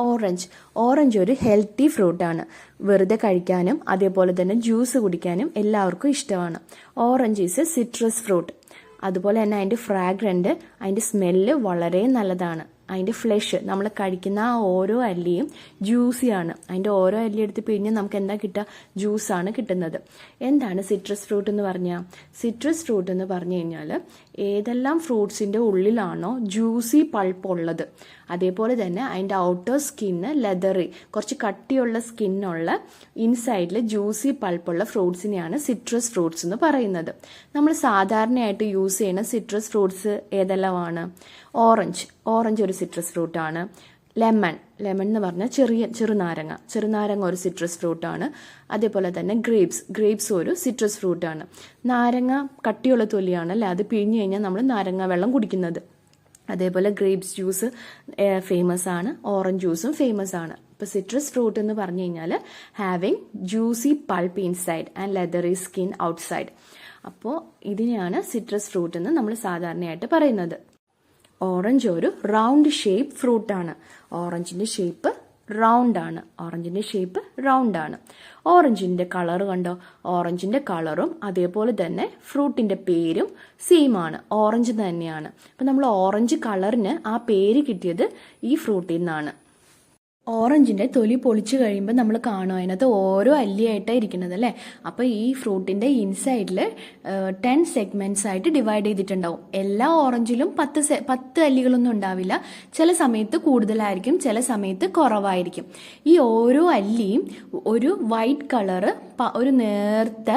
Orange. Orange ഒരു healthy ഫ്രൂട്ടാണ്. വെറുതെ കഴിക്കാനും അതേപോലെ തന്നെ ജ്യൂസ് കുടിക്കാനും എല്ലാവർക്കും ഇഷ്ടമാണ്. Orange is a citrus fruit. അതുപോലെ തന്നെ അതിന്റെ ഫ്രാഗ്രന്റ് അതിന്റെ സ്മെല്ല് വളരെ നല്ലതാണ്. അതിന്റെ ഫ്ലഷ് നമ്മൾ കഴിക്കുന്ന ആ ഓരോ അല്ലിയും ജ്യൂസിയാണ് അതിന്റെ ഓരോ അല്ലി എടുത്ത് പിഴിഞ്ഞ് നമുക്ക് എന്താ കിട്ടുക? ജ്യൂസാണ് കിട്ടുന്നത്. എന്താണ് സിട്രസ് ഫ്രൂട്ട് എന്ന് പറഞ്ഞാൽ? സിട്രസ് ഫ്രൂട്ട് എന്ന് പറഞ്ഞു കഴിഞ്ഞാൽ ഏതെല്ലാം ഫ്രൂട്ട്സിന്റെ ഉള്ളിലാണോ ജ്യൂസി പൾപ്പ് ഉള്ളത്. അതേപോലെ തന്നെ അതിന്റെ ഔട്ടർ സ്കിന്ന് ലെതറി കുറച്ച് കട്ടിയുള്ള സ്കിന്നുള്ള ഇൻസൈഡിൽ ജ്യൂസി പൾപ്പുള്ള ഫ്രൂട്ട്സിനെയാണ് സിട്രസ് ഫ്രൂട്ട്സ് എന്ന് പറയുന്നത്. നമ്മൾ സാധാരണയായിട്ട് യൂസ് ചെയ്യുന്ന സിട്രസ് ഫ്രൂട്ട്സ് ഏതെല്ലാമാണ്? ഓറഞ്ച് ഓറഞ്ച് ഒരു സിട്രസ് ഫ്രൂട്ടാണ് ലെമൺ ലെമൺ എന്ന് പറഞ്ഞാൽ ചെറിയ ചെറുനാരങ്ങ. ചെറുനാരങ്ങ ഒരു സിട്രസ് ഫ്രൂട്ടാണ് അതേപോലെ തന്നെ ഗ്രേപ്സ് ഗ്രേപ്സ് ഒരു സിട്രസ് ഫ്രൂട്ടാണ് നാരങ്ങ കട്ടിയുള്ള തൊലിയാണല്ലേ? അത് പിഴിഞ്ഞു കഴിഞ്ഞാൽ നമ്മൾ നാരങ്ങ വെള്ളം കുടിക്കുന്നത്. അതേപോലെ ഗ്രേപ്സ് ജ്യൂസ് ഫേമസ് ആണ്. ഓറഞ്ച് ജ്യൂസും ഫേമസ് ആണ്. ഇപ്പോൾ സിട്രസ് ഫ്രൂട്ട് എന്ന് പറഞ്ഞു കഴിഞ്ഞാൽ having juicy pulp inside and leathery skin outside അപ്പോൾ ഇതിനെയാണ് സിട്രസ് ഫ്രൂട്ട് എന്ന് നമ്മൾ സാധാരണയായിട്ട് പറയുന്നത്. ഓറഞ്ച് ഒരു റൗണ്ട് ഷേപ്പ് ഫ്രൂട്ടാണ് ഓറഞ്ചിന്റെ ഷേപ്പ് റൗണ്ട് ആണ്. ഓറഞ്ചിന്റെ ഷേപ്പ് റൗണ്ട് ആണ്. ഓറഞ്ചിന്റെ കളർ കണ്ടോ? ഓറഞ്ചിന്റെ കളറും അതേപോലെ തന്നെ ഫ്രൂട്ടിന്റെ പേരും സെയിം ആണ്. ഓറഞ്ച് തന്നെയാണ്. അപ്പം നമ്മൾ ഓറഞ്ച് കളറിന് ആ പേര് കിട്ടിയത് ഈ ഫ്രൂട്ടിൽ നിന്നാണ്. ഓറഞ്ചിന്റെ തൊലി പൊളിച്ചു കഴിയുമ്പോൾ നമ്മൾ കാണും. അതിനകത്ത് ഓരോ അല്ലിയായിട്ടാണ് ഇരിക്കുന്നത് അല്ലേ? അപ്പോൾ ഈ ഫ്രൂട്ടിന്റെ ഇൻസൈഡിൽ ടെൻ സെഗ്മെന്റ്സ് ആയിട്ട് ഡിവൈഡ് ചെയ്തിട്ടുണ്ടാവും. എല്ലാ ഓറഞ്ചിലും പത്ത് സെ പത്ത് അല്ലികളൊന്നും ഉണ്ടാവില്ല. ചില സമയത്ത് കൂടുതലായിരിക്കും ചില സമയത്ത് കുറവായിരിക്കും. ഈ ഓരോ അല്ലിയും ഒരു വൈറ്റ് കളറ് ഒരു നേർത്ത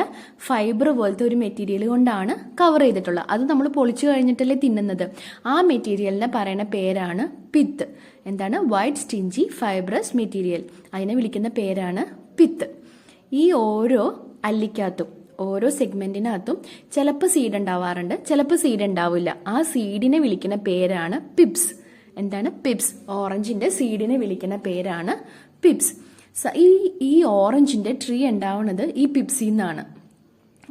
ഫൈബർ പോലത്തെ ഒരു മെറ്റീരിയൽ കൊണ്ടാണ് കവർ ചെയ്തിട്ടുള്ളത്. അത് നമ്മൾ പൊളിച്ചു കഴിഞ്ഞിട്ടല്ലേ തിന്നുന്നത്. ആ മെറ്റീരിയലിനെ പറയുന്ന പേരാണ് പിത്ത്. എന്താണ്? വൈറ്റ് സ്റ്റിഞ്ചി ഫൈബ്രസ് മെറ്റീരിയൽ അതിനെ വിളിക്കുന്ന പേരാണ് പിത്ത്. ഈ ഓരോ അല്ലിക്കകത്തും ഓരോ സെഗ്മെന്റിനകത്തും ചിലപ്പോൾ സീഡ് ഉണ്ടാവാറുണ്ട് ചിലപ്പോൾ സീഡ് ഉണ്ടാവില്ല. ആ സീഡിനെ വിളിക്കുന്ന പേരാണ് പിപ്സ് എന്താണ്? പിപ്സ് ഓറഞ്ചിന്റെ സീഡിനെ വിളിക്കുന്ന പേരാണ് പിപ്സ് ഈ ഈ ഓറഞ്ചിന്റെ ട്രീ ഉണ്ടാവുന്നത് ഈ പിപ്സിന്നാണ്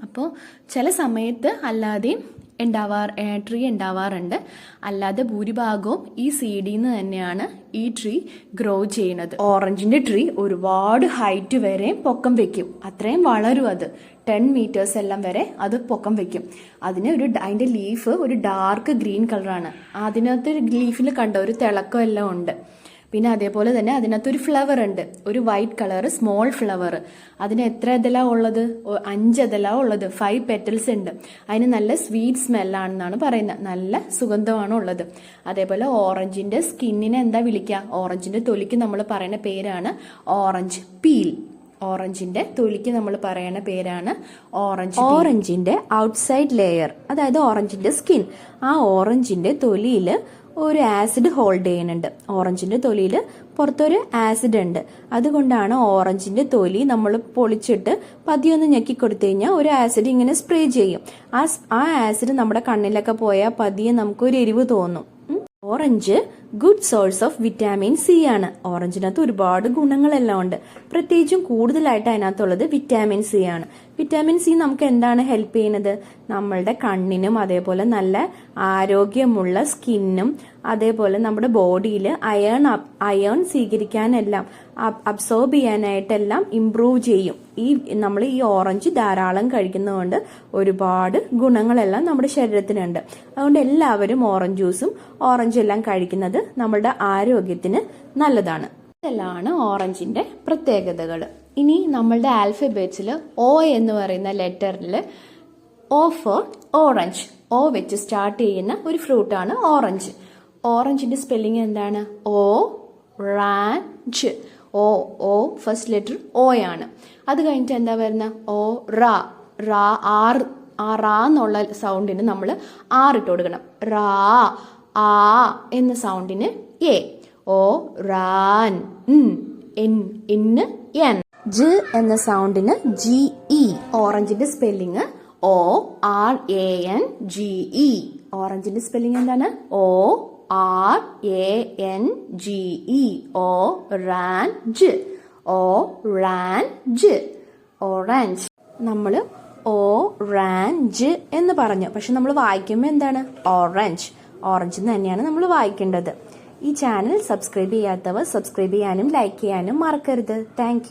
അപ്പോൾ ചില സമയത്ത് അല്ലാതെയും ഉണ്ടാവാർ ട്രീ ഉണ്ടാവാറുണ്ട്. അല്ലാതെ ഭൂരിഭാഗവും ഈ സീഡിൽ നിന്ന് തന്നെയാണ് ഈ ട്രീ ഗ്രോ ചെയ്യുന്നത്. ഓറഞ്ചിന്റെ ട്രീ ഒരുപാട് ഹൈറ്റ് വരെ പൊക്കം വെക്കും. അത്രയും വളരും അത്. ടെൻ മീറ്റേഴ്സ് എല്ലാം വരെ അത് പൊക്കം വെക്കും. അതിന് ഒരു അതിന്റെ ലീഫ് ഒരു ഡാർക്ക് ഗ്രീൻ കളറാണ് അതിനകത്ത് ലീഫിൽ കണ്ട ഒരു തിളക്കം എല്ലാം ഉണ്ട്. പിന്നെ അതേപോലെ തന്നെ അതിനകത്തൊരു ഫ്ലവർ ഉണ്ട്. ഒരു വൈറ്റ് കളർ സ്മോൾ ഫ്ലവർ അതിന് എത്ര ഇതലാ ഉള്ളത്? അഞ്ച് ഇതലാ ഉള്ളത്. ഫൈവ് പെറ്റൽസ് ഉണ്ട്. അതിന് നല്ല സ്വീറ്റ് സ്മെല്ലാണെന്നാണ് പറയുന്നത്. നല്ല സുഗന്ധമാണ് ഉള്ളത്. അതേപോലെ ഓറഞ്ചിന്റെ സ്കിന്നിനെ എന്താ വിളിക്കുക ഓറഞ്ചിന്റെ തൊലിക്ക് നമ്മൾ പറയുന്ന പേരാണ് ഓറഞ്ച് പീൽ ഓറഞ്ചിന്റെ തൊലിക്ക് നമ്മൾ പറയുന്ന പേരാണ് ഓറഞ്ച് ഓറഞ്ചിന്റെ ഔട്ട്സൈഡ് ലെയർ അതായത് ഓറഞ്ചിന്റെ സ്കിൻ ആ ഓറഞ്ചിന്റെ തൊലിയിൽ ഒരു ആസിഡ് ഹോൾഡ് ചെയ്യുന്നുണ്ട്. ഓറഞ്ചിന്റെ തൊലിയിൽ പുറത്തൊരു ആസിഡ് ഉണ്ട്. അതുകൊണ്ടാണ് ഓറഞ്ചിന്റെ തൊലി നമ്മൾ പൊളിച്ചിട്ട് പതിയൊന്ന് ഞെക്കി കൊടുത്തു കഴിഞ്ഞാൽ ഒരു ആസിഡ് ഇങ്ങനെ സ്പ്രേ ചെയ്യും. ആ ആസിഡ് നമ്മുടെ കണ്ണിലൊക്കെ പോയാൽ പതിയെ നമുക്കൊരു എരിവ് തോന്നും. Orange good source of vitamin C ആണ്. ഓറഞ്ചിനകത്ത് ഒരുപാട് ഗുണങ്ങളെല്ലാം ഉണ്ട്. പ്രത്യേകിച്ചും കൂടുതലായിട്ട് അതിനകത്തുള്ളത് വിറ്റാമിൻ സി ആണ്. വിറ്റാമിൻ സി നമുക്ക് എന്താണ് ഹെൽപ്പ് ചെയ്യുന്നത്? നമ്മളുടെ കണ്ണിനും അതേപോലെ നല്ല ആരോഗ്യമുള്ള സ്കിന്നും അതേപോലെ നമ്മുടെ ബോഡിയിൽ അയൺ അയൺ സ്വീകരിക്കാനെല്ലാം അബ്സോർബ് ചെയ്യാനായിട്ടെല്ലാം ഇംപ്രൂവ് ചെയ്യും. ഈ നമ്മൾ ഈ ഓറഞ്ച് ധാരാളം കഴിക്കുന്നതുകൊണ്ട് ഒരുപാട് ഗുണങ്ങളെല്ലാം നമ്മുടെ ശരീരത്തിനുണ്ട്. അതുകൊണ്ട് എല്ലാവരും ഓറഞ്ച് ജ്യൂസും ഓറഞ്ച് എല്ലാം കഴിക്കുന്നത് നമ്മുടെ ആരോഗ്യത്തിന് നല്ലതാണ്. ഇതെല്ലാമാണ് ഓറഞ്ചിന്റെ പ്രത്യേകതകൾ. ഇനി നമ്മളുടെ ആൽഫബേറ്റ്സിൽ ഒ എന്ന് പറയുന്ന ലെറ്ററിൽ ഓ ഫോർ ഓറഞ്ച് ഓ വെച്ച് സ്റ്റാർട്ട് ചെയ്യുന്ന ഒരു ഫ്രൂട്ടാണ് ഓറഞ്ച്. ഓറഞ്ചിന്റെ സ്പെല്ലിംഗ് എന്താണ്? ഓ റാഞ്ച് ഓ ഓ ഫസ്റ്റ് ലെറ്റർ ഓ ആണ്. അത് കഴിഞ്ഞിട്ട് എന്താ വരുന്ന? ഓ റാ. റാ ആർ ആ റാ എന്നുള്ള സൗണ്ടിന് നമ്മൾ ആറിട്ട് കൊടുക്കണം. റാ ആ എന്ന സൗണ്ടിന് A. O ran N N. J എന്ന സൗണ്ടിന് G E. ഓറഞ്ചിന്റെ spelling O R A N G E. ഓറഞ്ചിന്റെ spelling എന്താണ്? O R A N G E o ran j o ran j orange നമ്മൾ ഓറഞ്ച് എന്ന് പറഞ്ഞു. പക്ഷെ നമ്മൾ വായിക്കുമ്പോൾ എന്താണ്? ഓറഞ്ച് ഓറഞ്ച് എന്ന് തന്നെയാണ് നമ്മൾ വായിക്കേണ്ടത്. ഈ ചാനൽ സബ്സ്ക്രൈബ് ചെയ്യാത്തവർ സബ്സ്ക്രൈബ് ചെയ്യാനും ലൈക്ക് ചെയ്യാനും മറക്കരുത്. താങ്ക്